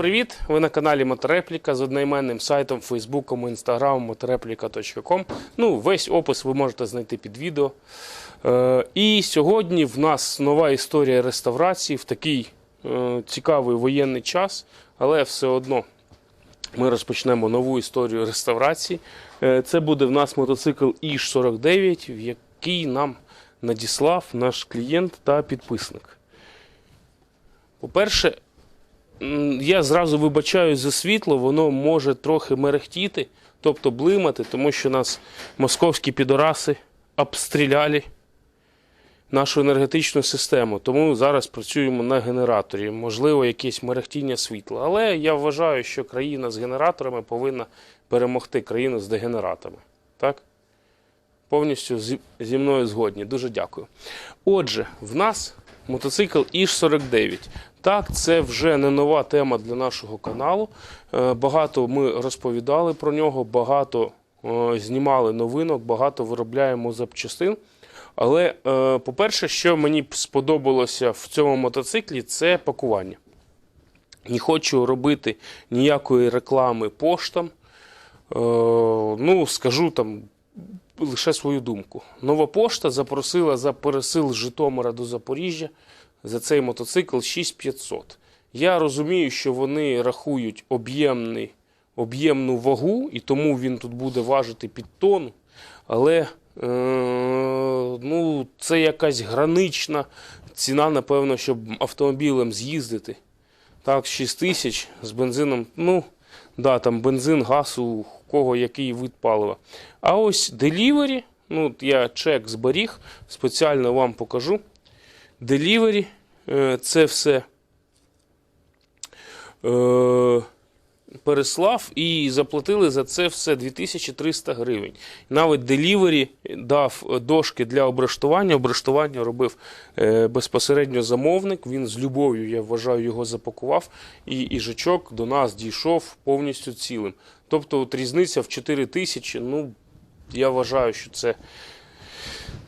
привіт! Ви на каналі Моторепліка з одноіменним сайтом, Фейсбуком, Інстаграмом motoreplika.com. Ну, весь опис ви можете знайти під відео. Е, і сьогодні в нас нова історія реставрації в такий е, цікавий воєнний час, але все одно ми розпочнемо нову історію реставрації. Е, Це буде в нас мотоцикл Іж-49, в який нам надіслав наш клієнт та підписник. По-перше, я зразу вибачаю за світло, воно може трохи мерехтіти, тобто блимати, тому що нас московські підораси обстріляли нашу енергетичну систему. Тому зараз працюємо на генераторі. Можливо, якесь мерехтіння світла. Але я вважаю, що країна з генераторами повинна перемогти країну з дегенератами. Так? Повністю зі, мною згодні. Дуже дякую. Отже, в нас мотоцикл Іж-49. Так, це вже не нова тема для нашого каналу. Е, Багато ми розповідали про нього, багато е, знімали новинок, багато виробляємо запчастин. Але, е, по-перше, що мені сподобалося в цьому мотоциклі, це пакування. Не хочу робити ніякої реклами поштам. Ну, скажу там лише свою думку. Нова пошта запросила за пересил з Житомира до Запоріжжя за цей мотоцикл 6500. Я розумію, що вони рахують об'ємний, об'ємну вагу, і тому він тут буде важити під тонну. Але е, ну, це якась гранична ціна, напевно, щоб автомобілем з'їздити. Так, 6 тисяч з бензином. Ну, да, там бензин, газ, у кого який вид палива. А ось Delivery, ну, я чек зберіг, спеціально вам покажу. Delivery, е, це все е, переслав і заплатили за це все 2300 гривень. Навіть Delivery дав дошки для обрештування. Обрештування робив е, безпосередньо замовник. Він з любов'ю, я вважаю, його запакував. І їжачок до нас дійшов повністю цілим. Тобто, от різниця в 4 тисячі, ну, я вважаю, що це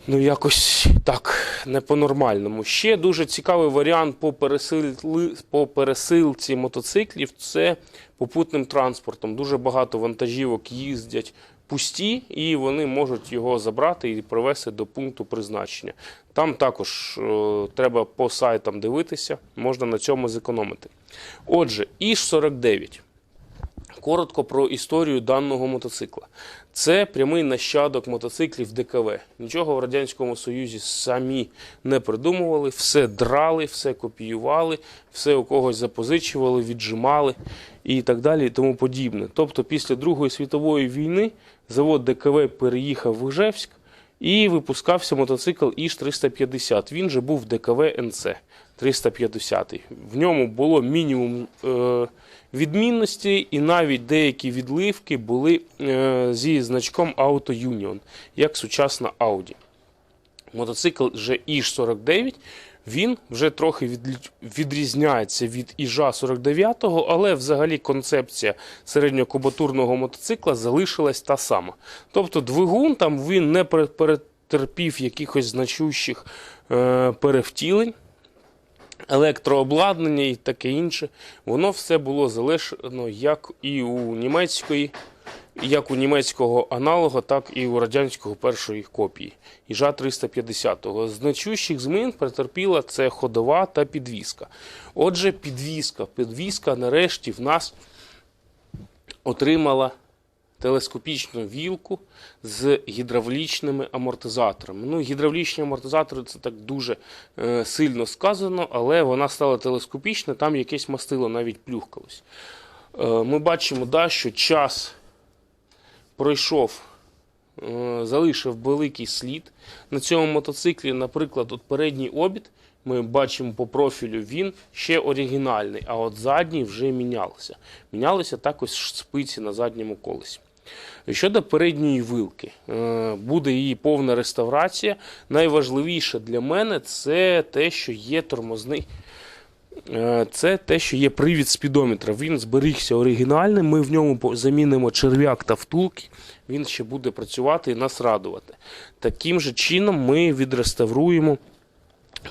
ну, якось так, не по-нормальному. Ще дуже цікавий варіант по, пересил... по пересилці мотоциклів це попутним транспортом. Дуже багато вантажівок їздять пусті, і вони можуть його забрати і привезти до пункту призначення. Там також е, треба по сайтам дивитися, можна на цьому зекономити. Отже, Іж-49. Коротко про історію даного мотоцикла. Це прямий нащадок мотоциклів ДКВ. Нічого в Радянському Союзі самі не придумували, все драли, все копіювали, все у когось запозичували, віджимали і так далі, і тому подібне. Тобто, після Другої світової війни завод ДКВ переїхав в Ижевськ і випускався мотоцикл Іж-350. Він же був ДКВ НЦ 350. В ньому було мінімум е, відмінностей, і навіть деякі відливки були е, зі значком Auto Union, як сучасна Audi. Мотоцикл вже Іж-49. Він вже трохи відрізняється від Іжа 49, але взагалі концепція середньокубатурного мотоцикла залишилась та сама. Тобто двигун там він не перетерпів якихось значущих е, перевтілень електрообладнання і таке інше, воно все було залишено як і у німецької, як у німецького аналога, так і у радянського першої копії Іжа 350-го. Значущих змін претерпіла це ходова та підвіска. Отже, підвіска. Підвіска нарешті в нас отримала телескопічну вілку з гідравлічними амортизаторами. Ну, гідравлічні амортизатори це так дуже е, сильно сказано, але вона стала телескопічна, там якесь мастило навіть плюхкалось. Е, ми бачимо, да, що час пройшов, е, залишив великий слід на цьому мотоциклі. Наприклад, от передній обід. Ми бачимо по профілю, він ще оригінальний, а от задній вже мінялися. Мінялися також спиці на задньому колесі. Щодо передньої вилки, е, буде її повна реставрація. Найважливіше для мене це те, що є тормозний. Е, Це те, що є привід спідометра. Він зберігся оригінальним. Ми в ньому замінимо черв'як та втулки. Він ще буде працювати і нас радувати. Таким же чином ми відреставруємо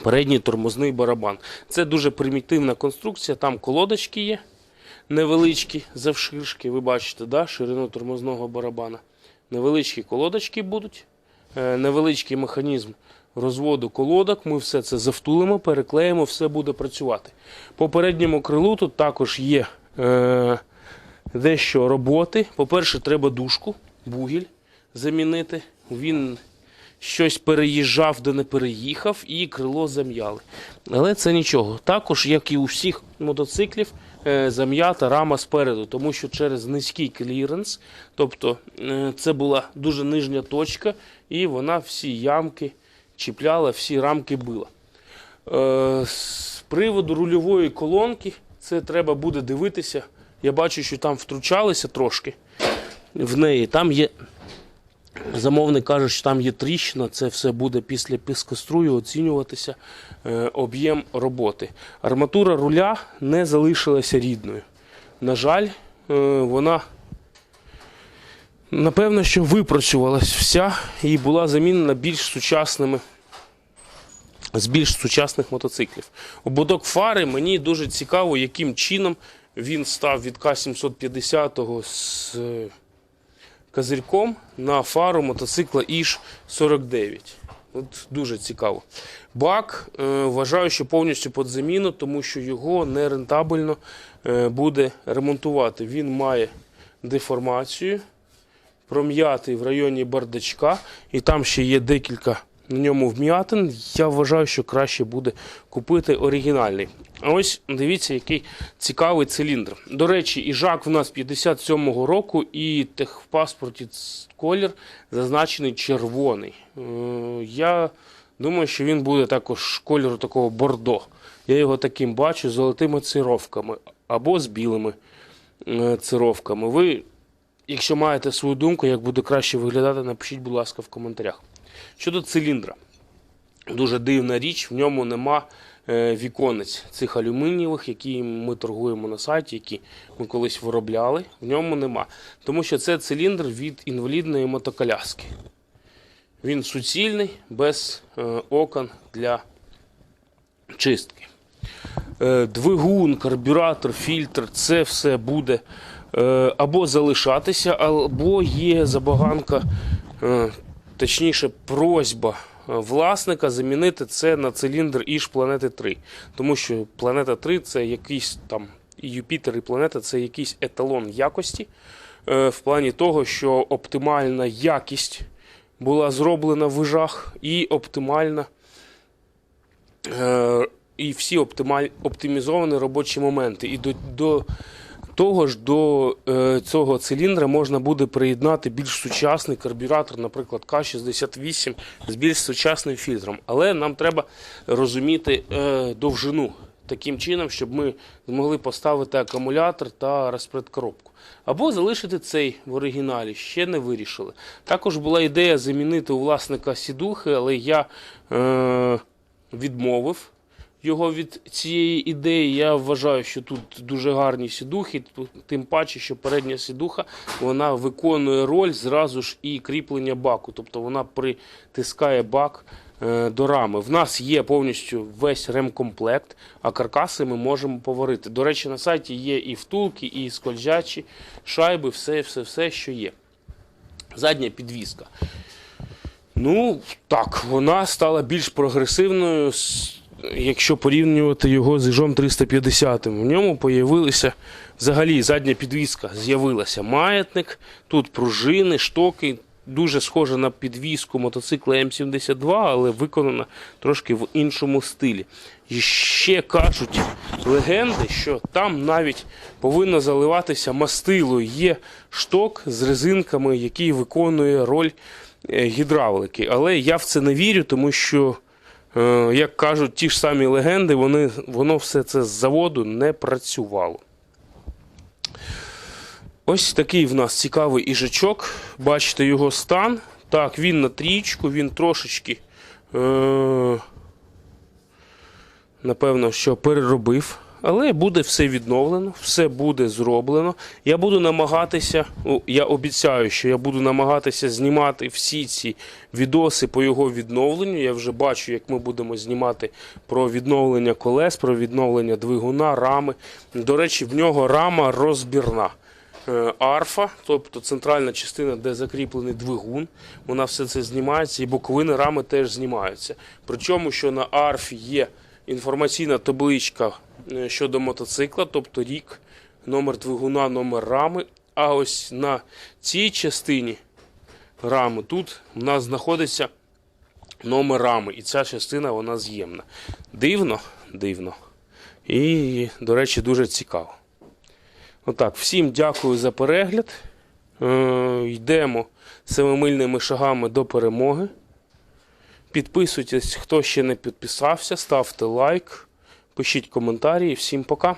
передній тормозний барабан. Це дуже примітивна конструкція, там колодочки є. Невеличкі завширшки, ви бачите, да? ширину тормозного барабана. Невеличкі колодочки будуть, е, невеличкий механізм розводу колодок. Ми все це завтулимо, переклеїмо, все буде працювати. По передньому крилу тут також є е, дещо роботи. По-перше, треба дужку, бугіль замінити. Він щось переїжджав, де не переїхав, і крило зам'яли. Але це нічого. Також, як і у всіх мотоциклів, е, зам'ята рама спереду, тому що через низький кліренс, тобто е, це була дуже нижня точка, і вона всі ямки чіпляла, всі рамки била. Е, З приводу рульової колонки, це треба буде дивитися. Я бачу, що там втручалися трошки в неї. Там є Замовник каже, що там є тріщина, це все буде після піскострую оцінюватися е, об'єм роботи. Арматура руля не залишилася рідною. На жаль, е, вона напевно, що випрацювалась вся і була замінена більш сучасними. З більш сучасних мотоциклів. Ободок фари мені дуже цікаво, яким чином він став від К750 з е, козирьком на фару мотоцикла Іж 49. От дуже цікаво. Бак е, вважаю, що повністю під заміну, тому що його нерентабельно е, буде ремонтувати. Він має деформацію, пром'ятий в районі бардачка, і там ще є декілька на ньому вм'ятин. Я вважаю, що краще буде купити оригінальний. Ось дивіться, який цікавий циліндр. До речі, іжак в нас 57-го року, і техпаспорті ц- колір зазначений червоний. Е, Я думаю, що він буде також кольору такого бордо. Я його таким бачу з золотими цировками або з білими е, цировками. Ви, якщо маєте свою думку, як буде краще виглядати, напишіть, будь ласка, в коментарях. Щодо циліндра, дуже дивна річ, в ньому нема віконець цих алюмінієвих, які ми торгуємо на сайті, які ми колись виробляли. В ньому нема. Тому що це циліндр від інвалідної мотоколяски. Він суцільний, без е, окон для чистки. Е, Двигун, карбюратор, фільтр це все буде е, або залишатися, або є забаганка, е, точніше, просьба е, власника замінити це на циліндр Іж Планети 3. Тому що Планета 3 це якийсь там і Юпітер, і планета це якийсь еталон якості е, в плані того, що оптимальна якість була зроблена в вижах і оптимальна. Е, і всі оптималь, оптимізовані робочі моменти. І до, до того ж, до е, цього циліндра можна буде приєднати більш сучасний карбюратор, наприклад, К68 з більш сучасним фільтром. Але нам треба розуміти е, довжину таким чином, щоб ми змогли поставити акумулятор та розпредкоробку. Або залишити цей в оригіналі, ще не вирішили. Також була ідея замінити у власника сідухи, але я е, відмовив його від цієї ідеї. Я вважаю, що тут дуже гарні сідухи, тим паче, що передня сідуха вона виконує роль зразу ж і кріплення баку, тобто вона притискає бак е, до рами. В нас є повністю весь ремкомплект, а каркаси ми можемо поварити. До речі, на сайті є і втулки, і скользячі шайби, все, все, все, що є. Задня підвіска. Ну, так, вона стала більш прогресивною, якщо порівнювати його з Іжом 350. В ньому появилися взагалі задня підвіска, з'явилася маятник, тут пружини, штоки. Дуже схожа на підвіску мотоцикла М72, але виконана трошки в іншому стилі. І ще кажуть легенди, що там навіть повинно заливатися мастило. Є шток з резинками, який виконує роль е, гідравлики. Але я в це не вірю, тому що, як кажуть ті ж самі легенди, вони, воно все це з заводу не працювало. Ось такий в нас цікавий іжачок. Бачите його стан. Так, він на трічку, він трошечки, е, напевно, що переробив Але буде все відновлено, все буде зроблено. Я буду намагатися, я обіцяю, що я буду намагатися знімати всі ці відоси по його відновленню. Я вже бачу, як ми будемо знімати про відновлення колес, про відновлення двигуна, рами. До речі, в нього рама розбірна. Е, Арфа, тобто центральна частина, де закріплений двигун, вона все це знімається, і боковини рами теж знімаються. Причому, що на арфі є інформаційна табличка щодо мотоцикла, тобто рік, номер двигуна, номер рами. А ось на цій частині рами тут у нас знаходиться номер рами, і ця частина вона з'ємна. Дивно, дивно. І, до речі, дуже цікаво. Отак, всім дякую за перегляд. Е, йдемо семимильними шагами до перемоги. Підписуйтесь, хто ще не підписався, ставте лайк, пишіть коментарі. Всім пока.